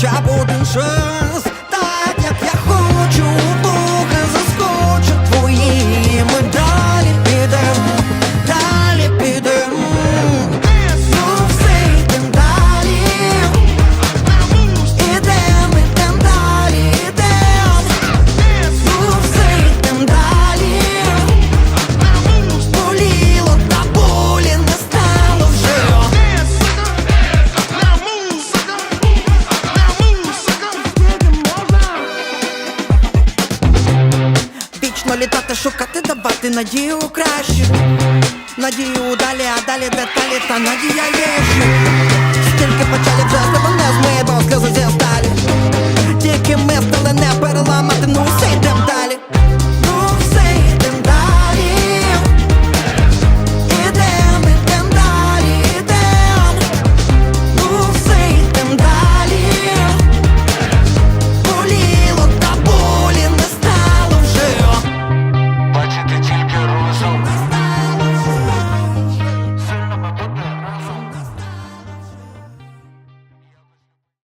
хоча б шанс, так як я хочу, Потрібно літати, шукати, давати надію краще, надію удалі, а далі деталі, та надія є ще. Скільки почали вже з тебе не змиє, сльози зі сталі. Тільки ми стали не переламати, ну усі